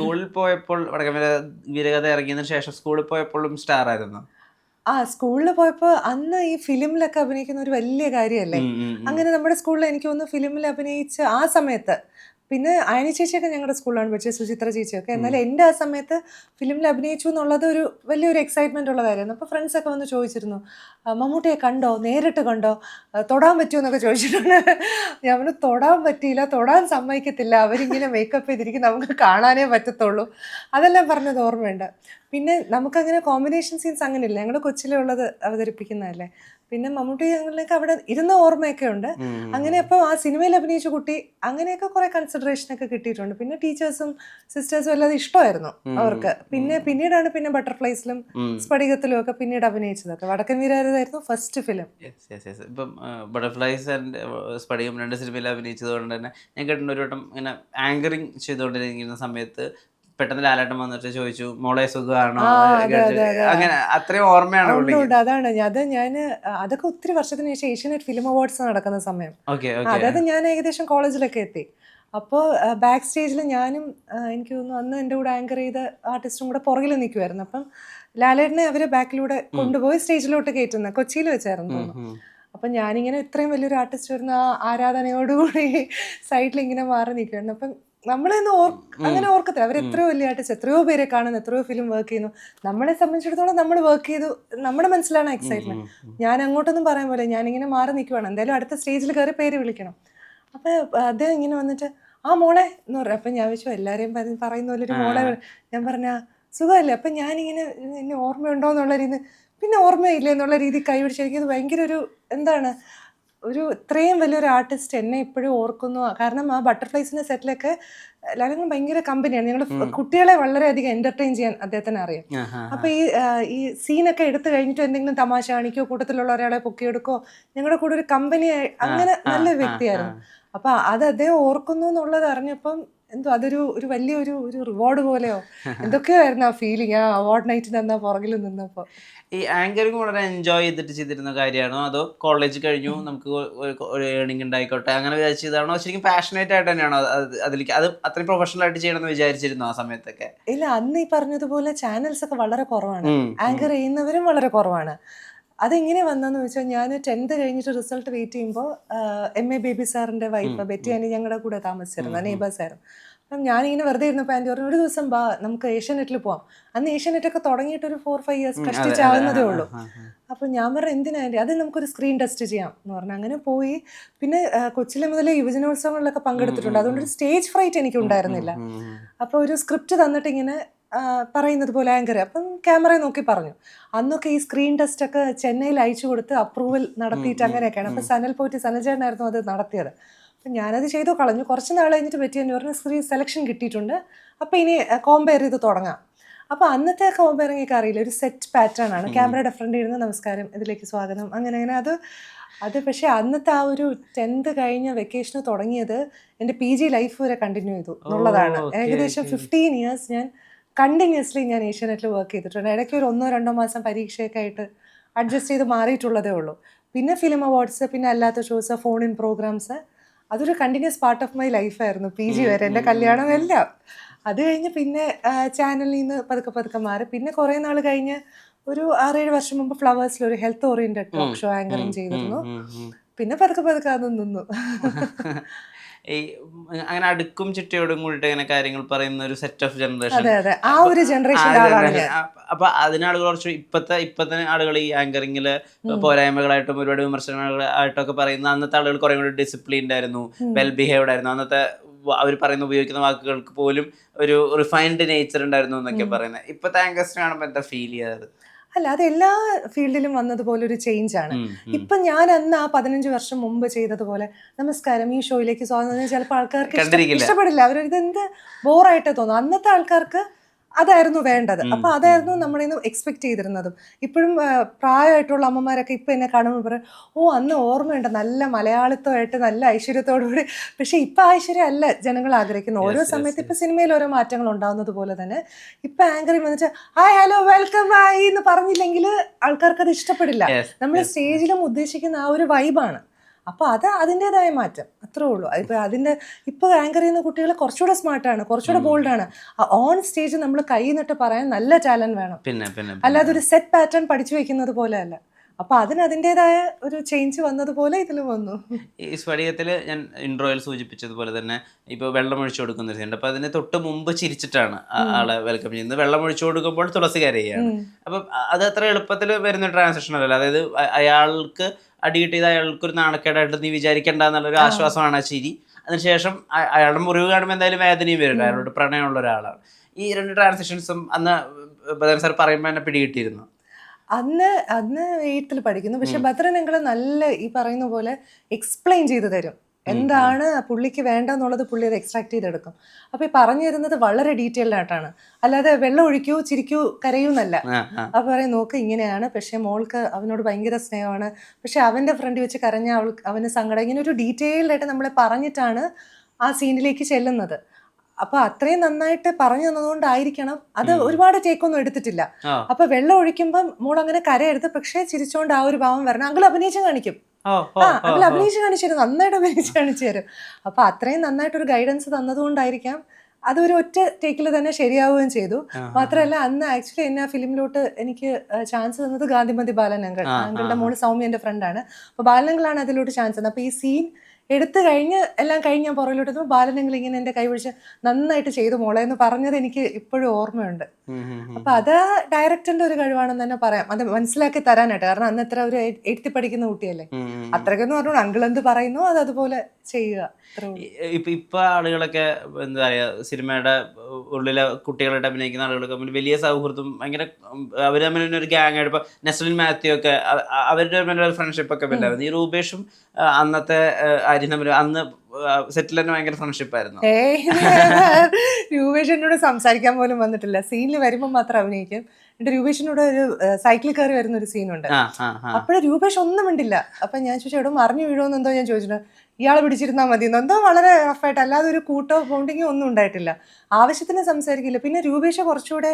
സ്കൂളിൽ പോയപ്പോൾ വടക്കൻ വീരകഥ ഇറങ്ങിയതിനു ശേഷം സ്കൂളിൽ പോയപ്പോഴും സ്റ്റാർ ആയിരുന്നു ആ സ്കൂളിൽ പോയപ്പോ അന്ന് ഈ ഫിലിമിലൊക്കെ അഭിനയിക്കുന്ന ഒരു വലിയ കാര്യമല്ലേ. അങ്ങനെ നമ്മുടെ സ്കൂളിൽ എനിക്ക് തോന്നുന്നു ഫിലിമിൽ അഭിനയിച്ച് ആ സമയത്ത് പിന്നെ അയനി ചേച്ചിയൊക്കെ ഞങ്ങളുടെ സ്കൂളിലാണ് പഠിച്ചത് സുചിത്ര ചേച്ചിയൊക്കെ. എന്നാൽ എന്റെ ആ സമയത്ത് ഫിലിമിൽ അഭിനയിച്ചു എന്നുള്ളത് ഒരു വലിയൊരു എക്സൈറ്റ്മെന്റ് ഉള്ള കാര്യമായിരുന്നു അപ്പോൾ ഫ്രണ്ട്സൊക്കെ വന്ന് ചോദിച്ചിരുന്നു മമ്മൂട്ടിയെ കണ്ടോ? നേരിട്ട് കണ്ടോ? തൊടാൻ പറ്റുമോ എന്നൊക്കെ ചോദിച്ചിട്ടുണ്ട്. ഞാൻ പറഞ്ഞു തൊടാൻ പറ്റിയില്ല തൊടാൻ സമ്മതിക്കത്തില്ല. അവരിങ്ങനെ മേക്കപ്പ് ചെയ്തിരിക്കും നമുക്ക് കാണാനേ പറ്റത്തുള്ളൂ. അതെല്ലാം പറഞ്ഞത് ഓർമ്മയുണ്ട്. പിന്നെ നമുക്കങ്ങനെ കോമ്പിനേഷൻ സീൻസ് അങ്ങനെയില്ല. ഞങ്ങൾ കൊച്ചിലുള്ളത് അവതരിപ്പിക്കുന്നതല്ലേ. പിന്നെ മമ്മൂട്ടി ഞങ്ങളിലേക്ക് അവിടെ ഇരുന്ന ഓർമ്മയൊക്കെ ഉണ്ട്. അങ്ങനെ അപ്പോൾ ആ സിനിമയിൽ അഭിനയിച്ച കുട്ടി അങ്ങനെയൊക്കെ കുറെ കൺസിഡറേഷൻ ഒക്കെ കിട്ടിയിട്ടുണ്ട്. പിന്നെ ടീച്ചേഴ്സും സിസ്റ്റേഴ്സും എല്ലാം ഇഷ്ടമായിരുന്നു അവർക്ക്. പിന്നെ പിന്നീടാണ് പിന്നെ ബട്ടർഫ്ലൈസിലും. സ്ഫടികത്തിലും ഒക്കെ പിന്നീട് അഭിനയിച്ചതൊക്കെ. വടക്കൻ വീരായിരുന്നു ഫസ്റ്റ് ഫിലിം. ഇപ്പം ബട്ടർഫ്ലൈസ് ആൻഡ് സ്പടികം രണ്ട് സിനിമയിൽ അഭിനയിച്ചത് കൊണ്ട് തന്നെ ഞാൻ കേട്ടിട്ടുണ്ട് ഒരു വട്ടം ഇങ്ങനെ ആങ്കറിങ് ചെയ്തുകൊണ്ടിരിക്കുന്ന സമയത്ത് പെട്ടെന്ന് ലാലാട്ടം വന്നിട്ട് ചോദിച്ചു മോളെ സുഖമാണോ. അങ്ങനെ അത്രയും ഓർമ്മയാണ് അതാണ് ഞാൻ- അത് ഞാൻ അതൊക്കെ ഒത്തിരി വർഷത്തിന് ശേഷം ഏഷ്യനെറ്റ് ഫിലിം അവാർഡ്സ് നടക്കുന്ന സമയം. അതായത് ഞാൻ ഏകദേശം കോളേജിലൊക്കെ എത്തി. അപ്പോൾ ബാക്ക് സ്റ്റേജിൽ ഞാനും എനിക്ക് തോന്നുന്നു അന്ന് എന്റെ കൂടെ ആങ്കർ ചെയ്ത ആർട്ടിസ്റ്റും കൂടെ പുറകിൽ നിൽക്കുമായിരുന്നു അപ്പം ലാലേട്ടനെ അവരെ ബാക്കിലൂടെ കൊണ്ടുപോയി സ്റ്റേജിലോട്ട് കയറ്റുന്ന കൊച്ചിയിൽ വെച്ചായിരുന്നു തോന്നുന്നു. അപ്പം ഞാനിങ്ങനെ ഇത്രയും വലിയൊരു ആർട്ടിസ്റ്റ് വരുന്ന ആ ആരാധനയോടുകൂടി സൈഡിൽ ഇങ്ങനെ മാറി നിൽക്കുകയാണ് അപ്പം നമ്മളെന്ന് ഓർ അങ്ങനെ ഓർക്കത്തില്ല. അവർ എത്രയോ വലിയ ആർട്ടിസ്റ്റ് എത്രയോ പേരെ കാണുന്നു എത്രയോ ഫിലിം വർക്ക് ചെയ്യുന്നു. നമ്മളെ സംബന്ധിച്ചിടത്തോളം നമ്മൾ വർക്ക് ചെയ്തു നമ്മുടെ മനസ്സിലാണ് എക്സൈറ്റ്മെന്റ് ഞാൻ അങ്ങോട്ടൊന്നും പറയാൻ പോലെ ഞാനിങ്ങനെ മാറി നിൽക്കുവാണ് എന്തായാലും അടുത്ത സ്റ്റേജിൽ കയറി പേര് വിളിക്കണം. അപ്പം അദ്ദേഹം ഇങ്ങനെ വന്നിട്ട് ആ മോളെ എന്ന് പറഞ്ഞു. അപ്പം ഞാൻ വെച്ചു എല്ലാവരെയും പറഞ്ഞ് പറയുന്ന പോലെ ഒരു മോളെ ഞാൻ പറഞ്ഞ സുഖമല്ലേ? അപ്പം ഞാനിങ്ങനെ എന്നെ ഓർമ്മയുണ്ടോ എന്നുള്ള രീതി പിന്നെ ഓർമ്മയില്ല എന്നുള്ള രീതി കൈപിടിച്ച് എനിക്കത് ഭയങ്കര ഒരു എന്താണ് ഒരു ഇത്രയും വലിയൊരു ആർട്ടിസ്റ്റ് എന്നെ ഇപ്പോഴും ഓർക്കുന്നു. കാരണം ആ ബട്ടർഫ്ലൈസിന്റെ സെറ്റിലൊക്കെ ലാലങ്ങൾ ഭയങ്കര കമ്പനിയാണ്. ഞങ്ങൾ കുട്ടികളെ വളരെയധികം എന്റർടൈൻ ചെയ്യാൻ അദ്ദേഹത്തിന് അറിയാം. അപ്പൊ ഈ ഈ സീനൊക്കെ എടുത്തു കഴിഞ്ഞിട്ട് എന്തെങ്കിലും തമാശ കാണിക്കോ കൂട്ടത്തിലുള്ള ഒരാളെ പൊക്കിയെടുക്കോ ഞങ്ങളുടെ കൂടെ ഒരു കമ്പനി അങ്ങനെ നല്ലൊരു വ്യക്തിയായിരുന്നു. അപ്പൊ അത് അദ്ദേഹം ഓർക്കുന്നു എന്നുള്ളത് അറിഞ്ഞപ്പം എന്തോ അതൊരു ഒരു വലിയൊരു ഒരു റിവാർഡ് പോലെയോ? എന്തൊക്കെയായിരുന്നു ആ ഫീലിംഗ് ആ അവാർഡ് നൈറ്റ് തന്ന പുറകിൽ നിന്നപ്പോൾ ഈ ആങ്കറിങ് വളരെ എൻജോയ് ചെയ്തിട്ട് ചെയ്തിരുന്ന കാര്യമാണോ? അതോ കോളേജ് കഴിഞ്ഞു നമുക്ക് ഒരു- ഏണിംഗ് ഉണ്ടായിക്കോട്ടെ അങ്ങനെ വിചാരിച്ചതാണോ? ശരിക്കും പാഷനേറ്റ് ആയിട്ട് തന്നെയാണോ അത് അതിലേക്ക് അത് അത്രയും പ്രൊഫഷണൽ ആയിട്ട് ചെയ്യണമെന്ന് വിചാരിച്ചിരുന്നു ആ സമയത്തൊക്കെ? ഇല്ല അന്ന് ഈ പറഞ്ഞതുപോലെ ചാനൽസ് ഒക്കെ വളരെ കുറവാണ്. ആങ്കർ ചെയ്യുന്നവരും വളരെ കുറവാണ്. അതെങ്ങനെ വന്നെന്ന് വെച്ചാൽ ഞാൻ ടെൻത്ത് കഴിഞ്ഞിട്ട് റിസൾട്ട് വെയിറ്റ് ചെയ്യുമ്പോൾ എം എ ബേബി സാറിന്റെ വൈഫ് ബെറ്റി ആനി ഞങ്ങളുടെ കൂടെ താമസിച്ചിരുന്നു നെയ്ബേഴ്സ് ആയിരുന്നു അപ്പം ഞാനിങ്ങനെ വെറുതെ ഇരുന്നപ്പോൾ ആന്റി പറഞ്ഞു ഒരു ദിവസം ബാ നമുക്ക് ഏഷ്യാനെറ്റിൽ പോവാം. അന്ന് ഏഷ്യാനെറ്റൊക്കെ തുടങ്ങിയിട്ട് ഒരു ഫോർ ഫൈവ് ഇയേഴ്സ് കഷ്ടിച്ചാവുന്നതേ ഉള്ളൂ. അപ്പോൾ ഞാൻ പറഞ്ഞു എന്തിനാ ആന്റി അത് നമുക്കൊരു സ്ക്രീൻ ടെസ്റ്റ് ചെയ്യാം. എന്ന് പറഞ്ഞു. അങ്ങനെ പോയി. പിന്നെ കൊച്ചിലെ മുതലേ യുവജനോത്സവങ്ങളിലൊക്കെ പങ്കെടുത്തിട്ടുണ്ട്. അതുകൊണ്ട് ഒരു സ്റ്റേജ് ഫ്രൈറ്റ് എനിക്ക് ഉണ്ടായിരുന്നില്ല അപ്പോൾ ഒരു സ്ക്രിപ്റ്റ് തന്നിട്ട് ഇങ്ങനെ പറയുന്നത് പോലെ ആങ്കർ അപ്പം ക്യാമറ നോക്കി പറഞ്ഞു. അന്നൊക്കെ ഈ സ്ക്രീൻ ടെസ്റ്റ് ഒക്കെ ചെന്നൈയിൽ അയച്ചു കൊടുത്ത് അപ്രൂവൽ നടത്തിയിട്ട് അങ്ങനെയൊക്കെയാണ്. അപ്പം സനൽ പോറ്റി സനജേട്ടനായിരുന്നു അത് നടത്തിയത്. അപ്പം ഞാനത് ചെയ്തു കളഞ്ഞു. കുറച്ച് നാൾ കഴിഞ്ഞിട്ട് പറ്റിയെന്ന് പറഞ്ഞാൽ സ്ക്രീൻ സെലക്ഷൻ കിട്ടിയിട്ടുണ്ട്. അപ്പം ഇനി കോമ്പയർ ചെയ്ത് തുടങ്ങാം. അപ്പോൾ അന്നത്തെ കോമ്പയറിംഗ് ഒക്കെ അറിയില്ല? ഒരു സെറ്റ് പാറ്റേൺ ആണ്. ക്യാമറയുടെ ഫ്രണ്ട് ഇരുന്ന് നമസ്കാരം ഇതിലേക്ക് സ്വാഗതം. അങ്ങനെ അങ്ങനെ. അത് അത് പക്ഷേ അന്നത്തെ ആ ഒരു ടെൻത്ത് കഴിഞ്ഞ വെക്കേഷന് തുടങ്ങിയത് എന്റെ പി ജി ലൈഫ് വരെ കണ്ടിന്യൂ ചെയ്തു. എന്നുള്ളതാണ്. ഏകദേശം ഫിഫ്റ്റീൻ ഇയേഴ്സ് ഞാൻ കണ്ടിന്യൂസ്ലി ഞാൻ ഏഷ്യാനെറ്റിൽ വർക്ക് ചെയ്തിട്ടുണ്ട്. ഇടയ്ക്ക് ഒരു ഒന്നോ രണ്ടോ മാസം പരീക്ഷയൊക്കെ ആയിട്ട് അഡ്ജസ്റ്റ് ചെയ്ത് മാറിയിട്ടുള്ളതേ ഉള്ളൂ. പിന്നെ ഫിലിം അവാർഡ്സ് പിന്നെ അല്ലാത്ത ഷോസ് ഫോൺ ഇൻ പ്രോഗ്രാംസ് അതൊരു കണ്ടിന്യൂസ് പാർട്ട് ഓഫ് മൈ ലൈഫായിരുന്നു പി ജി വരെ എന്റെ കല്യാണം എല്ലാം. അത് കഴിഞ്ഞ് പിന്നെ ചാനലിൽ നിന്ന് പതുക്കെ പതുക്കെ മാറി. പിന്നെ കുറേ നാൾ കഴിഞ്ഞ് ഒരു ആറേഴ് വർഷം മുമ്പ് ഫ്ലവേഴ്സിൽ ഒരു health oriented talk show anchoring ചെയ്തിരുന്നു. പിന്നെ പതുക്കെ പതുക്കെ അത് നിന്നു. ഈ അങ്ങനെ അടുക്കും ചിട്ടയോടും കൂടിയിട്ട് ഇങ്ങനെ കാര്യങ്ങൾ പറയുന്ന ഒരു സെറ്റ് ഓഫ് ജനറേഷൻ അതെ അതെ. ആ ഒരു ജനറേഷൻ അപ്പൊ അതിനാളുകൾ കുറച്ച് ഇപ്പത്തെ ഇപ്പത്തെ ആളുകൾ ഈ ആങ്കറിങ്ങിൽ പോരായ്മകളായിട്ടും ഒരുപാട് വിമർശനങ്ങളായിട്ടൊക്കെ പറയുന്ന അന്നത്തെ ആളുകൾ കുറെ കൂടി ഡിസിപ്ലിൻഡ് ആയിരുന്നു വെൽ ബിഹേവ്ഡ് ആയിരുന്നു. അന്നത്തെ അവർ പറയുന്ന ഉപയോഗിക്കുന്ന വാക്കുകൾക്ക് പോലും ഒരു റിഫൈൻഡ് നേച്ചർ ഉണ്ടായിരുന്നു എന്നൊക്കെ പറയുന്നത്. ഇപ്പത്തെ ആങ്കേഴ്സിനെ കാണുമ്പോൾ എന്താ ഫീൽ ചെയ്യാറ്? അല്ല അത് എല്ലാ ഫീൽഡിലും വന്നതുപോലെ ഒരു ചേഞ്ച് ആണ്. ഇപ്പൊ ഞാൻ അന്ന് ആ പതിനഞ്ച് വർഷം മുമ്പ് ചെയ്തതുപോലെ നമസ്കാരം ഈ ഷോയിലേക്ക് സ്വാഗതം. ചിലപ്പോൾ ആൾക്കാർക്ക് ഇഷ്ട- ഇഷ്ടപ്പെടില്ല. അവർ എന്ത് ബോറായിട്ട് തോന്നും. അന്നത്തെ ആൾക്കാർക്ക് അതായിരുന്നു വേണ്ടത്. അപ്പൊ അതായിരുന്നു നമ്മളിൽ നിന്ന് എക്സ്പെക്ട് ചെയ്തിരുന്നതും. ഇപ്പോഴും പ്രായമായിട്ടുള്ള അമ്മമാരൊക്കെ ഇപ്പൊ എന്നെ കാണുമ്പോൾ പറയും ഓ അന്ന് ഓർമ്മയുണ്ട്. നല്ല മലയാളിത്വമായിട്ട് നല്ല ഐശ്വര്യത്തോടുകൂടി പക്ഷെ ഇപ്പൊ ഐശ്വര്യം അല്ല ജനങ്ങൾ ആഗ്രഹിക്കുന്നത്. ഓരോ സമയത്ത് ഇപ്പൊ സിനിമയിൽ ഓരോ മാറ്റങ്ങൾ ഉണ്ടാവുന്നത് പോലെ തന്നെ ഇപ്പൊ ആങ്കറിൽ വന്നിട്ട് ഹായ് ഹലോ വെൽക്കം ഹായ് എന്ന് പറഞ്ഞില്ലെങ്കിൽ ആൾക്കാർക്ക് അത് ഇഷ്ടപ്പെടില്ല നമ്മൾ സ്റ്റേജിലും ഉദ്ദേശിക്കുന്ന ആ ഒരു വൈബാണ് അപ്പോൾ അത് അതിന്റെതായ മാറ്റം. അത്രേ ഉള്ളൂ. അതിപ്പോൾ അതിന്റെ ഇപ്പോൾ ആങ്കർ ചെയ്യുന്ന കുട്ടികൾ കുറച്ചുകൂടെ സ്മാർട്ടാണ് കുറച്ചുകൂടെ ബോൾഡാണ് ഓൺ സ്റ്റേജ് നമ്മൾ കൈ നിട്ട് പറയാൻ നല്ല ടാലന്റ് വേണം. പിന്നെ പിന്നെ അല്ലാതെ ഒരു സെറ്റ് പാറ്റേൺ പഠിച്ചു വെക്കുന്നത് പോലെ അല്ല. അപ്പൊ അതിന് അതിന്റെതായ ഒരു ചേഞ്ച് വന്നതുപോലെ ഇതിൽ വന്നു. ഈ സ്ഫടികത്തിൽ ഞാൻ ഇൻട്രോയിൽ സൂചിപ്പിച്ചതുപോലെ തന്നെ ഇപ്പോൾ വെള്ളം ഒഴിച്ചു കൊടുക്കുന്ന ഒരു സീനുണ്ട് അപ്പോൾ അതിന് തൊട്ട് മുമ്പ് ചിരിച്ചിട്ടാണ് ആളെ വെൽക്കം ചെയ്യുന്നത്. വെള്ളം ഒഴിച്ചു കൊടുക്കുമ്പോൾ തുളസി കരയാണ് അപ്പം അത് അത്ര എളുപ്പത്തിൽ വരുന്ന ട്രാൻസാക്ഷൻ അല്ലല്ലോ. അതായത് അയാൾക്ക് അടി കിട്ടിയത് അയാൾക്ക് ഒരു നാണക്കേടായിട്ട് നീ വിചാരിക്കേണ്ട എന്നുള്ളൊരു ആശ്വാസമാണ് ആ ചിരി. അതിനുശേഷം അയാളുടെ മുറിവ് കാണുമ്പോൾ എന്തായാലും വേദനയും വരില്ല അയാളോട്. പ്രണയമുള്ള ഒരാളാണ്. ഈ രണ്ട് ട്രാൻസാക്ഷൻസും അന്ന് ബദൻ സാർ പറയുമ്പോൾ എന്നെ പിടികിട്ടിയിരുന്നു. അന്ന് അന്ന് എയ്ത്തിൽ പഠിക്കുന്നു. പക്ഷെ ഭദ്രൻ ഞങ്ങൾ നല്ല ഈ പറയുന്ന പോലെ എക്സ്പ്ലെയിൻ ചെയ്തു തരും. എന്താണ് പുള്ളിക്ക് വേണ്ടെന്നുള്ളത് പുള്ളി അത് എക്സ്ട്രാക്ട് ചെയ്തെടുക്കും. അപ്പൊ ഈ പറഞ്ഞു തരുന്നത് വളരെ ഡീറ്റെയിൽഡ് ആയിട്ടാണ്. അല്ലാതെ വെള്ളം ഒഴിക്കൂ ചിരിക്കൂ കരയൂ എന്നല്ല. അപ്പൊ പറയും നോക്ക് ഇങ്ങനെയാണ്. പക്ഷെ മോൾക്ക് അവനോട് ഭയങ്കര സ്നേഹമാണ്. പക്ഷെ അവന്റെ ഫ്രണ്ട് വെച്ച് കരഞ്ഞ അവൾ അവന് സങ്കടം. ഇങ്ങനെ ഒരു ഡീറ്റെയിൽഡ് ആയിട്ട് നമ്മളെ പറഞ്ഞിട്ടാണ് ആ സീനിലേക്ക് ചെല്ലുന്നത്. അപ്പൊ അത്രയും നന്നായിട്ട് പറഞ്ഞു തന്നതുകൊണ്ടായിരിക്കണം. അത് ഒരുപാട് ടേക്കൊന്നും എടുത്തിട്ടില്ല. അപ്പൊ വെള്ളം ഒഴിക്കുമ്പോൾ മോൾ അങ്ങനെ കരയെടുത്ത് പക്ഷേ ചിരിച്ചോണ്ട് ആ ഒരു ഭാവം വരണം. അങ്കിൾ അഭിനയിച്ച് കാണിക്കും. ആ അങ്കിൾ. അഭിനയിച്ച് കാണിച്ചു തരും നന്നായിട്ട് അഭിനയിച്ച് കാണിച്ചു തരും. അപ്പൊ അത്രയും നന്നായിട്ടൊരു ഗൈഡൻസ് തന്നതുകൊണ്ടായിരിക്കാം അതൊരു ഒറ്റ ടേക്കിൽ തന്നെ ശരിയാവുകയും ചെയ്തു. മാത്രമല്ല അന്ന് ആക്ച്വലി എന്നെ ആ ഫിലിമിലോട്ട് എനിക്ക് ചാൻസ് തന്നത് ഗാന്ധിമതി ബാലൻ അങ്കിൾ. അങ്കിളുടെ മോൾ സൗമ്യ എന്റെ ഫ്രണ്ടാണ് അപ്പോൾ ബാലനങ്കിളാണ് അതിലോട്ട് ചാൻസ് തന്നത്. അപ്പോൾ ഈ സീൻ എടുത്തു കഴിഞ്ഞ് എല്ലാം കഴിഞ്ഞ് ഞാൻ പുറകിലോട്ട് ബാലനങ്കിൾ ഇങ്ങനെ എന്റെ കൈ പിടിച്ച് നന്നായിട്ട് ചെയ്തു മോളെ എന്ന് പറഞ്ഞത് എനിക്ക് ഇപ്പോഴും ഓർമ്മയുണ്ട്. അപ്പൊ അത് ഡയറക്ടറിന്റെ ഒരു കഴിവാണെന്ന് തന്നെ പറയാം. അത് മനസ്സിലാക്കി തരാനായിട്ട്. കാരണം അന്ന് എത്ര ഒരു എഴുത്തി പഠിക്കുന്ന കുട്ടിയല്ലേ. അത്രയ്ക്കെന്ന് പറഞ്ഞു അങ്കിൾ എന്ത് പറയുന്നു അത് അതുപോലെ ചെയ്യുക. ഇപ്പൊ ഇപ്പൊ ആളുകളൊക്കെ എന്താ പറയാ സിനിമയുടെ ഉള്ളിലെ കുട്ടികളായിട്ട് അഭിനയിക്കുന്ന ആളുകളൊക്കെ തമ്മിൽ വലിയ സൗഹൃദം ഭയങ്കര അവർ തമ്മിൽ ഒരു ഗ്യാങ് ആയിട്ട്. ഇപ്പൊ നെസ്ലിൻ മാത്യു ഒക്കെ അവരുടെ തമ്മിലുള്ള ഫ്രണ്ട്ഷിപ്പ് ഒക്കെ ഈ രൂപേഷും അന്നത്തെ ആര്യം തമ്മിൽ അന്ന് സെറ്റിലറിന് ഭയങ്കര ഫ്രണ്ട്ഷിപ്പ് ആയിരുന്നു. രൂപേഷനോട് രൂപേഷ് സംസാരിക്കാൻ പോലും വന്നിട്ടില്ല. സീനിൽ വരുമ്പോൾ മാത്രം അഭിനയിക്കും. എന്നിട്ട് രൂപേഷിനോട് ഒരു സൈക്കിൾ കയറി വരുന്ന ഒരു സീനുണ്ട് അപ്പോഴും രൂപേഷ് ഒന്നും ഉണ്ടില്ല അപ്പൊ ഞാൻ ചോദിച്ചു എവിടെ മറിഞ്ഞു വീഴുമെന്ന് എന്തോ ഞാൻ ചോദിച്ചിട്ടുണ്ട് ഇയാളെ പിടിച്ചിരുന്നാൽ മതി എന്തോ വളരെ റഫായിട്ട് അല്ലാതെ ഒരു കൂട്ടോ ബോണ്ടിങ്ങോ ഒന്നും ഉണ്ടായിട്ടില്ല. ആവശ്യത്തിന് സംസാരിക്കില്ല. പിന്നെ രൂപേഷ് കുറച്ചുകൂടെ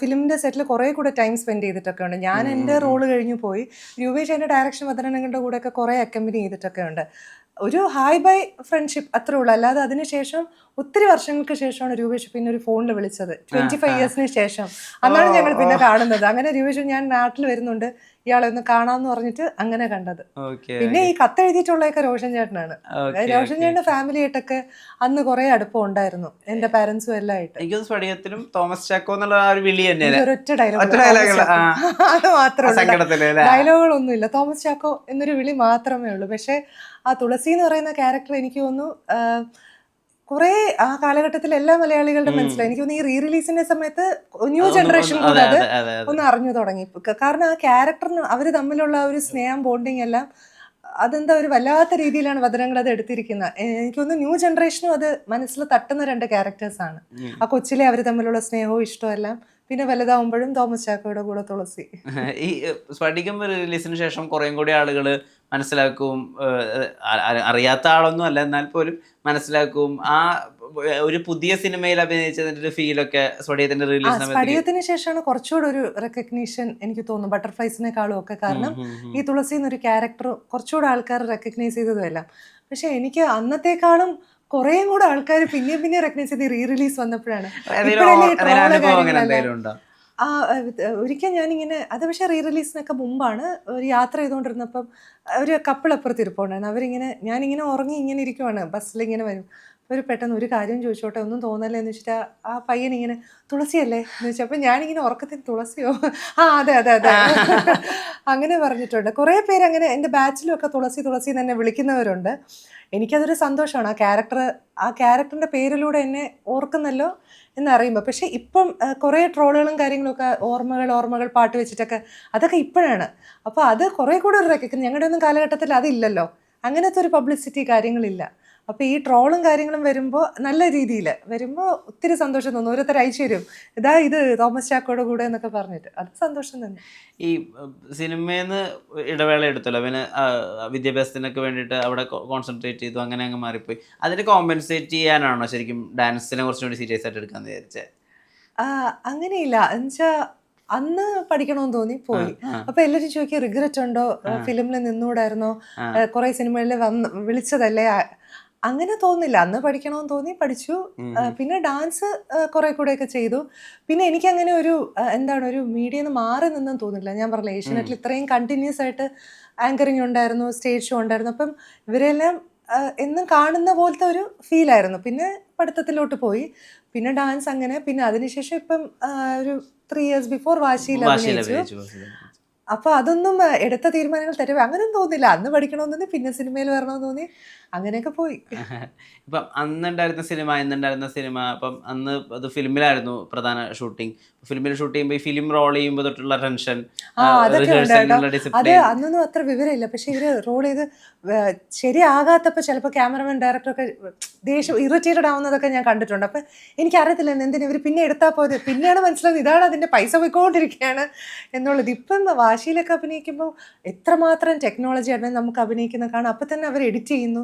ഫിലിമിന്റെ സെറ്റിൽ കുറേ കൂടെ ടൈം സ്പെൻഡ് ചെയ്തിട്ടൊക്കെ ഉണ്ട്. ഞാൻ എന്റെ റോൾ കഴിഞ്ഞു പോയി. രൂപേഷ് എന്റെ ഡയറക്ഷൻ വദനങ്ങളുടെ കൂടെ ഒക്കെ കുറേ അക്കമ്പനി ചെയ്തിട്ടൊക്കെ ഉണ്ട്. ഒരു ഹായ് ബൈ ഫ്രണ്ട്ഷിപ്പ് അത്രേ ഉള്ളൂ. അല്ലാതെ അതിനുശേഷം ഒത്തിരി വർഷങ്ങൾക്ക് ശേഷമാണ് രൂപേഷ് പിന്നെ ഒരു ഫോണിൽ വിളിച്ചത്. ട്വന്റി ഫൈവ് ഇയേഴ്സിന് ശേഷം. അന്നാണ് ഞങ്ങൾ പിന്നെ കാണുന്നത്. അങ്ങനെ രൂപേഷ് ഞാൻ നാട്ടിൽ വരുന്നുണ്ട്. ഇയാളെ ഒന്ന് കാണാന്ന് പറഞ്ഞിട്ട് അങ്ങനെ കണ്ടത്. പിന്നെ ഈ കത്തെഴുതിയിട്ടുള്ളതൊക്കെ രോഷൻ ചേട്ടനാണ്. രോഷൻ റോഷൻ ചേട്ടന്റെ ഫാമിലി ആയിട്ടൊക്കെ അന്ന് കുറെ അടുപ്പം ഉണ്ടായിരുന്നു. എന്റെ പാരന്റ്സും എല്ലാം ആയിട്ട്. എനിക്ക് സ്ഫടികത്തിലും തോമസ് ചാക്കോ എന്നുള്ള ഒരു വിളി ഒരൊറ്റ. ഡയലോഗ് അത് മാത്രമേ അല്ലേ? ഡയലോഗുകളൊന്നുമില്ല തോമസ് ചാക്കോ എന്നൊരു വിളി മാത്രമേ ഉള്ളൂ. പക്ഷെ ആ തുളസി എന്ന് പറയുന്ന ക്യാരക്ടർ എനിക്ക് തോന്നുന്നു കുറേ ആ കാലഘട്ടത്തിൽ എല്ലാ മലയാളികളുടെ മനസ്സിലായി. എനിക്ക് തോന്നുന്നു ഈ റീ റിലീസിന്റെ സമയത്ത് ന്യൂ ജനറേഷൻ കൂടെ അത് ഒന്ന് അറിഞ്ഞു തുടങ്ങി. കാരണം ആ ക്യാരക്ടറിന് അവർ തമ്മിലുള്ള ഒരു സ്നേഹം ബോണ്ടിങ് എല്ലാം അതെന്താ ഒരു വല്ലാത്ത രീതിയിലാണ് വദനങ്ങൾ അത് എടുത്തിരിക്കുന്നത്. എനിക്ക് തോന്നുന്നു ന്യൂ ജനറേഷനും അത് മനസ്സിൽ തട്ടുന്ന രണ്ട് ക്യാരക്ടേഴ്സ് ആണ്. ആ കൊച്ചിലെ അവർ തമ്മിലുള്ള സ്നേഹവും ഇഷ്ടവും എല്ലാം. പിന്നെ വലുതാവുമ്പോഴും തോമസ് ചാക്കോയുടെ കൂടെ തുളസി. ഈ സ്പടികം റിലീസിന് ശേഷം കുറേം കൂടി ആളുകൾ മനസ്സിലാക്കും അറിയാത്ത ആളൊന്നും അല്ല. എന്നാൽ പോലും മനസ്സിലാക്കും. ആ ഒരു പുതിയ സിനിമയിൽ അഭിനയിച്ചതിന്റെ ഒരു ഫീലൊക്കെ സ്ഫടികത്തിന്റെ ആ റിലീസ് സ്പടികത്തിന് ശേഷമാണ് കുറച്ചുകൂടെ ഒരു റെക്കഗ്നീഷൻ എനിക്ക് തോന്നുന്നു ബട്ടർഫ്ലൈസിനെക്കാളും ഒക്കെ കാരണം ഈ തുളസി എന്നൊരു ക്യാരക്ടർ കുറച്ചുകൂടെ ആൾക്കാർ റെക്കഗ്നൈസ് ചെയ്തതുമല്ല പക്ഷെ എനിക്ക് അന്നത്തെക്കാളും കുറേയും കൂടെ ആൾക്കാർ പിന്നെയും പിന്നെയും റെക്കഗ്നൈസ് ചെയ്ത് റീ റിലീസ് വന്നപ്പോഴാണ്. ആ ഒരിക്കൽ ഞാനിങ്ങനെ അത് പക്ഷേ റീ റിലീസിനൊക്കെ മുമ്പാണ് ഒരു യാത്ര ചെയ്തുകൊണ്ടിരുന്നപ്പം ഒരു കപ്പിൾ അപ്പുറത്ത് അവരിങ്ങനെ ഞാനിങ്ങനെ ഉറങ്ങി ഇങ്ങനെ ഇരിക്കുവാണ്. ബസ്സിലിങ്ങനെ വരും. ഒരു പെട്ടെന്ന് ഒരു കാര്യം ചോദിച്ചോട്ടെ ഒന്നും തോന്നല്ലേ എന്ന് വെച്ചിട്ട് ആ- പയ്യൻ ഇങ്ങനെ തുളസിയല്ലേ? എന്ന് വെച്ചാൽ അപ്പം ഞാനിങ്ങനെ ഉറക്കത്തിൽ തുളസിയോ? ആ അതെ അതെ അതെ. അങ്ങനെ പറഞ്ഞിട്ടുണ്ട്. കുറേ പേര് അങ്ങനെ എന്റെ ബാച്ചിലും ഒക്കെ തുളസി തുളസി എന്ന് എന്നെ വിളിക്കുന്നവരുണ്ട്. എനിക്കതൊരു സന്തോഷമാണ്. ആ ക്യാരക്ടർ ആ ക്യാരക്ടറിന്റെ പേരിലൂടെ എന്നെ ഓർക്കുന്നല്ലോ എന്നറിയുമ്പോൾ പക്ഷേ ഇപ്പം കുറേ ട്രോളുകളും കാര്യങ്ങളൊക്കെ ഓർമ്മകൾ ഓർമ്മകൾ പാട്ട് വെച്ചിട്ടൊക്കെ അതൊക്കെ ഇപ്പോഴാണ്. അപ്പോൾ അത് കുറേ കൂടെ ഒരു റെക്കഗ്നി ഞങ്ങളുടെ ഒന്നും കാലഘട്ടത്തിൽ അതില്ലല്ലോ. അങ്ങനത്തെ ഒരു പബ്ലിസിറ്റി കാര്യങ്ങളില്ല. അപ്പോൾ ഈ ട്രോളും കാര്യങ്ങളും വരുമ്പോൾ നല്ല രീതിയിൽ വരുമ്പോൾ ഒത്തിരി സന്തോഷം തോന്നും. ഓരോരുത്തർ അയച്ചു തരും. ഇതാ ഇത് തോമസ് ചാക്കോയുടെ കൂടെ എന്നൊക്കെ പറഞ്ഞിട്ട്. അത് സന്തോഷം തന്നെ. ഈ സിനിമയിൽ നിന്ന് ഇടവേള എടുത്തല്ലോ. പിന്നെ വിദ്യാഭ്യാസത്തിനൊക്കെ വേണ്ടിയിട്ട് അവിടെ കോൺസെൻട്രേറ്റ് ചെയ്തു. അങ്ങനെ അങ്ങ് മാറിപ്പോയി. അതിന് കോമ്പൻസേറ്റ് ചെയ്യാനാണോ ശരിക്കും ഡാൻസിനെ കുറച്ചും കൂടി സീരിയസ് ആയിട്ട് എടുക്കാന്ന് വിചാരിച്ചത് അങ്ങനെയില്ല. എന്നുവെച്ചാൽ അന്ന് പഠിക്കണമെന്ന് തോന്നി പോയി. അപ്പൊ എല്ലാരും ചോദിക്കുക റിഗ്രറ്റ് ഉണ്ടോ? ഫിലിമിൽ നിന്നൂടായിരുന്നോ? ആ. കുറെ സിനിമകളിൽ വന്ന് വിളിച്ചതല്ലേ? അങ്ങനെ തോന്നില്ല അന്ന് പഠിക്കണമെന്ന് തോന്നി പഠിച്ചു. പിന്നെ ഡാൻസ് കുറെ കൂടെ ഒക്കെ ചെയ്തു. പിന്നെ എനിക്ക് അങ്ങനെ ഒരു എന്താണ് ഒരു മീഡിയ മാറി നിന്നും തോന്നില്ല ഞാൻ പറഞ്ഞില്ല ഏഷ്യനെറ്റിൽ ഇത്രയും കണ്ടിന്യൂസ് ആയിട്ട് ആങ്കറിങ് ഉണ്ടായിരുന്നു സ്റ്റേജ് ഷോ ഉണ്ടായിരുന്നു. അപ്പം ഇവരെല്ലാം എന്നും കാണുന്ന പോലത്തെ ഒരു ഫീലായിരുന്നു പിന്നെ പഠിത്തത്തിലോട്ട് പോയി. പിന്നെ ഡാൻസ് അങ്ങനെ. പിന്നെ അതിനുശേഷം ഇപ്പം ഒരു ത്രീ ഇയേഴ്സ് ബിഫോർ വാശിയിൽ അഭിനയിച്ചു. അപ്പൊ അതൊന്നും എടുത്ത തീരുമാനങ്ങൾ തെറ്റവേ അങ്ങനെ തോന്നില്ല. അന്ന് പഠിക്കണമെന്ന് തോന്നി പിന്നെ സിനിമയിൽ വരണമെന്ന് തോന്നി. അങ്ങനെയൊക്കെ പോയി. ഇപ്പം അന്നുണ്ടായിരുന്ന സിനിമ ഇന്നുണ്ടായിരുന്ന സിനിമ അപ്പം അന്ന് അത് ഫിലിമിലായിരുന്നു പ്രധാന ഷൂട്ടിംഗ്. ഫിലിമിൽ ഷൂട്ട് ചെയ്യുമ്പോൾ ഈ ഫിലിം റോൾ ചെയ്യുമ്പോൾ തൊട്ടുള്ള ടെൻഷൻ അത് അന്നൊന്നും അത്ര വിവരമില്ല. പക്ഷെ ഇവർ റോൾ ചെയ്ത് ശരിയാകാത്തപ്പോൾ ശരിയാകാത്തപ്പോ ചിലപ്പോൾ ക്യാമറമാൻ ഡയറക്ടറൊക്കെ ദേഷ്യം ഇറിറ്റേറ്റഡ് ആവുന്നതൊക്കെ ഞാൻ കണ്ടിട്ടുണ്ട്. അപ്പൊ എനിക്കറിയത്തില്ല എന്തിനാ ഇവർ പിന്നെ എടുത്താൽ പോരെ? പിന്നെയാണ് മനസ്സിലായത് ഇതാണ് അതിന്റെ പൈസ പോയിക്കൊണ്ടിരിക്കുകയാണ് എന്നുള്ളത്. ഇപ്പം വാശിയിലൊക്കെ അഭിനയിക്കുമ്പോൾ എത്രമാത്രം ടെക്നോളജി ആണ് നമുക്ക് അഭിനയിക്കുന്ന കാണാം. അപ്പം തന്നെ അവർ എഡിറ്റ് ചെയ്യുന്നു.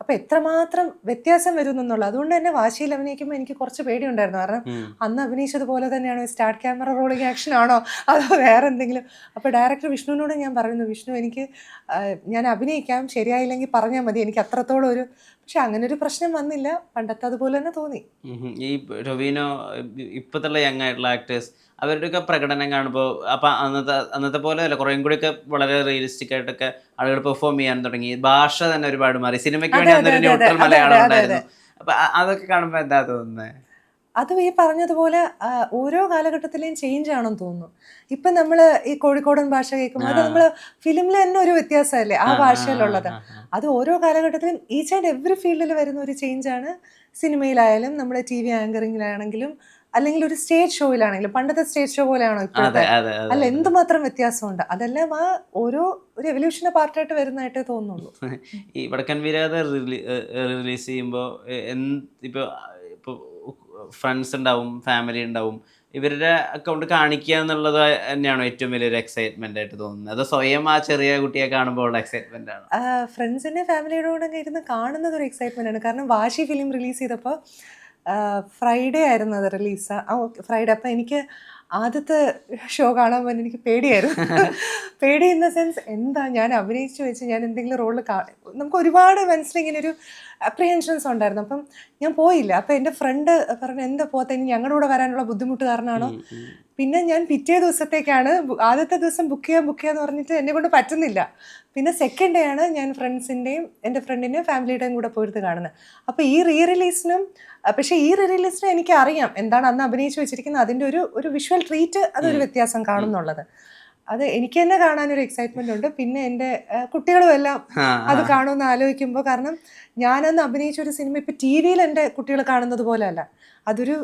അപ്പം എത്രമാത്രം വ്യത്യാസം വരും എന്നുള്ളത്. അതുകൊണ്ട് തന്നെ വാശിയിൽ അഭിനയിക്കുമ്പോൾ എനിക്ക് കുറച്ച് പേടിയുണ്ടായിരുന്നു. കാരണം അന്ന് അഭിനയിച്ചതുപോലെ തന്നെയാണോ. സ്റ്റാർട്ട് ക്യാമറ റോളിംഗ് ആക്ഷൻ ആണോ? അതോ വേറെ എന്തെങ്കിലും? അപ്പോൾ ഡയറക്ടർ വിഷ്ണുവിനോട് ഞാൻ പറയുന്നു വിഷ്ണു എനിക്ക് ഞാൻ അഭിനയിക്കാം. ശരിയായില്ലെങ്കിൽ പറഞ്ഞാൽ മതി. എനിക്ക് അത്രത്തോളം ഒരു പക്ഷെ അങ്ങനെ ഒരു പ്രശ്നം വന്നില്ല. പണ്ടത്തെ അതുപോലെ തന്നെ തോന്നി. ഈ രവീനോ ഇപ്പോഴത്തെ യങ് ആയിട്ടുള്ള ആക്ടേഴ്സ് അവരുടെയൊക്കെ പ്രകടനം കാണുമ്പോൾ അപ്പം അന്നത്തെ അന്നത്തെ പോലെ അല്ല കുറേയും കൂടിയൊക്കെ വളരെ റിയലിസ്റ്റിക് ആയിട്ടൊക്കെ ആളുകൾ പെർഫോം ചെയ്യാൻ തുടങ്ങി. ഭാഷ തന്നെ ഒരുപാട് മാറി. സിനിമയ്ക്ക് വേണ്ടി അന്നൊരു ന്യൂട്രൽ മലയാളം ഉണ്ടായിരുന്നു. അപ്പൊ അതൊക്കെ കാണുമ്പോൾ എന്താ തോന്നുന്നത് അതും ഈ പറഞ്ഞതുപോലെ ഓരോ കാലഘട്ടത്തിലെയും ചേഞ്ച് ആണെന്ന് തോന്നുന്നു. ഇപ്പം നമ്മൾ ഈ കോഴിക്കോടൻ ഭാഷ കേൾക്കുമ്പോൾ അത് നമ്മൾ ഫിലിമിൽ തന്നെ ഒരു വ്യത്യാസമല്ലേ? ആ ഭാഷയിലുള്ളത്. അത് ഓരോ കാലഘട്ടത്തിലും ഈച്ച് ആൻഡ് എവറി ഫീൽഡിൽ വരുന്ന ഒരു ചേഞ്ചാണ് സിനിമയിലായാലും നമ്മുടെ ടി വി ആങ്കറിങ്ങിലാണെങ്കിലും അല്ലെങ്കിൽ ഒരു സ്റ്റേജ് ഷോയിലാണെങ്കിലും പണ്ടത്തെ സ്റ്റേജ് ഷോ പോലെയാണോ ഇപ്പോഴത്തെ? അല്ല എന്തുമാത്രം വ്യത്യാസമുണ്ട്? അതെല്ലാം ആ ഓരോ ഒരു എവല്യൂഷന്റെ പാർട്ടായിട്ട് വരുന്നതായിട്ടേ തോന്നുള്ളൂ ഈ വടക്കൻ വിരാത റിലീസ് ചെയ്യുമ്പോൾ ഇപ്പോൾ ഇപ്പോൾ ഫ്രണ്ട്സ് ഉണ്ടാവും ഫാമിലി ഉണ്ടാവും ഇവരുടെ അക്കൗണ്ട് കാണിക്കുക എന്നുള്ളത് തന്നെയാണോ ഏറ്റവും വലിയൊരു എക്സൈറ്റ്മെന്റ് ആയിട്ട് തോന്നുന്നത്? അത് സ്വയം ആ ചെറിയ കുട്ടിയെ കാണുമ്പോൾ ഉള്ള എക്സൈറ്റ്മെന്റ് ആണ്? ഫ്രണ്ട്സിന്റെ ഫാമിലിയുടെ കൂടെ ഇരുന്ന് കാണുന്നത് ഒരു എക്സൈറ്റ്മെന്റ് ആണ്. കാരണം വാശി ഫിലിം റിലീസ് ചെയ്തപ്പോൾ ഫ്രൈഡേ ആയിരുന്നു അത് റിലീസ് ആ ഫ്രൈഡേ അപ്പം എനിക്ക് ആദ്യത്തെ ഷോ കാണാൻ വേണ്ടി എനിക്ക് പേടിയായിരുന്നു. പേടി ഇൻ ദ സെൻസ് എന്താ? ഞാൻ അഭിനയിച്ചു വെച്ച് ഞാൻ എന്തെങ്കിലും റോളിൽ കാ നമുക്ക് ഒരുപാട് മനസ്സിലിങ്ങനെ ഒരു അപ്രിഹെൻഷൻസ് ഉണ്ടായിരുന്നു. അപ്പം ഞാൻ പോയില്ല. അപ്പം എന്റെ ഫ്രണ്ട് പറഞ്ഞു എന്താ പോകത്തെ ഇനി ഞങ്ങളുടെ കൂടെ വരാനുള്ള ബുദ്ധിമുട്ട് കാരണമാണോ പിന്നെ ഞാൻ പിറ്റേ ദിവസത്തേക്കാണ് ആദ്യത്തെ ദിവസം ബുക്ക് ചെയ്യാൻ ബുക്ക് ചെയ്യാന്ന് പറഞ്ഞിട്ട് എന്നെ കൊണ്ട് പറ്റുന്നില്ല. പിന്നെ സെക്കൻഡ് ഡേ ആണ് ഞാൻ ഫ്രണ്ട്സിന്റെയും എന്റെ ഫ്രണ്ടിന്റെയും ഫാമിലിയുടെയും കൂടെ പോയിട്ട് കാണുന്നത് അപ്പോൾ ഈ റീ റിലീസിനും പക്ഷേ ഈ റീ റിലീസിനും എനിക്കറിയാം. എന്താണ് അന്ന് അഭിനയിച്ച് വെച്ചിരിക്കുന്നത് അതിന്റെ ഒരു ഒരു വിഷ്വൽ ട്രീറ്റ് അതൊരു വ്യത്യാസം കാണുന്നുള്ളത്. അത് എനിക്ക് തന്നെ കാണാനൊരു എക്സൈറ്റ്മെന്റ് ഉണ്ട്. പിന്നെ എന്റെ കുട്ടികളും എല്ലാം അത് കാണുമെന്ന് ആലോചിക്കുമ്പോൾ കാരണം ഞാനന്ന് അഭിനയിച്ച ഒരു സിനിമ ഇപ്പൊ ടി വിയിൽ എന്റെ കുട്ടികൾ കാണുന്നത് പോലെ അല്ല അതൊരു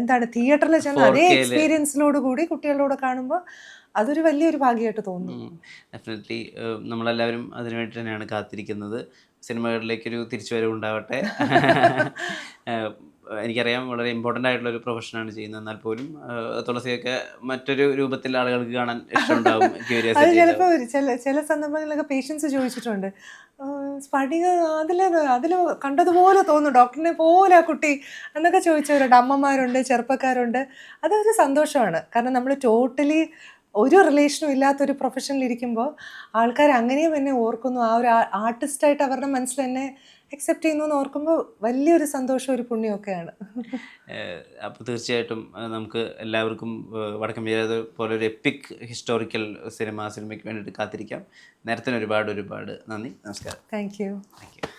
എന്താണ് തിയേറ്ററിൽ ചെന്ന അതേ 4K എക്സ്പീരിയൻസിലോട് കൂടി കുട്ടികളോട് കാണുമ്പോൾ അതൊരു വലിയൊരു ഭാഗ്യമായിട്ട് തോന്നുന്നു. ഡെഫിനറ്റ്ലി നമ്മളെല്ലാവരും അതിനുവേണ്ടി തന്നെയാണ് കാത്തിരിക്കുന്നത്. സിനിമകളിലേക്കൊരു തിരിച്ചുവരവ് ഉണ്ടാവട്ടെ എനിക്കറിയാം വളരെ ഇമ്പോർട്ടന്റ് ആയിട്ടുള്ള ഒരു പ്രൊഫഷനാണ് ചെയ്യുന്നത്. എന്നാൽ പോലും തുളസിയൊക്കെ മറ്റൊരു രൂപത്തിൽ ആളുകൾക്ക് കാണാൻ ഇഷ്ടമുണ്ടാവും അത് ചിലപ്പോൾ ചില ചില സന്ദർഭങ്ങളിലൊക്കെ പേഷ്യൻസ് ചോദിച്ചിട്ടുണ്ട്. സ്പടിക സ്ഫടിക അതിൽ അതിൽ കണ്ടതുപോലെ തോന്നുന്നു ഡോക്ടറിനെ പോലെ ആ കുട്ടി എന്നൊക്കെ ചോദിച്ചവരുണ്ട്. അമ്മമാരുണ്ട് ചെറുപ്പക്കാരുണ്ട്. അതൊരു സന്തോഷമാണ്. കാരണം നമ്മൾ ടോട്ടലി ഒരു റിലേഷനും ഇല്ലാത്തൊരു പ്രൊഫഷനിൽ ഇരിക്കുമ്പോൾ ആൾക്കാർ അങ്ങനെയും എന്നെ ഓർക്കുന്നു. ആ ഒരു ആർട്ടിസ്റ്റായിട്ട് അവരുടെ മനസ്സിൽ എന്നെ അക്സെപ്റ്റ് ചെയ്യുന്നു എന്ന് ഓർക്കുമ്പോൾ വലിയൊരു സന്തോഷം ഒരു പുണ്യമൊക്കെയാണ് അപ്പോൾ തീർച്ചയായിട്ടും നമുക്ക് എല്ലാവർക്കും വടക്കം ചെയ്യാതെ പോലെ ഒരു എപ്പിക് ഹിസ്റ്റോറിക്കൽ സിനിമ സിനിമയ്ക്ക് വേണ്ടിയിട്ട് കാത്തിരിക്കാം. നേരത്തിന് ഒരുപാട് ഒരുപാട് നന്ദി. നമസ്കാരം. Thank you thank you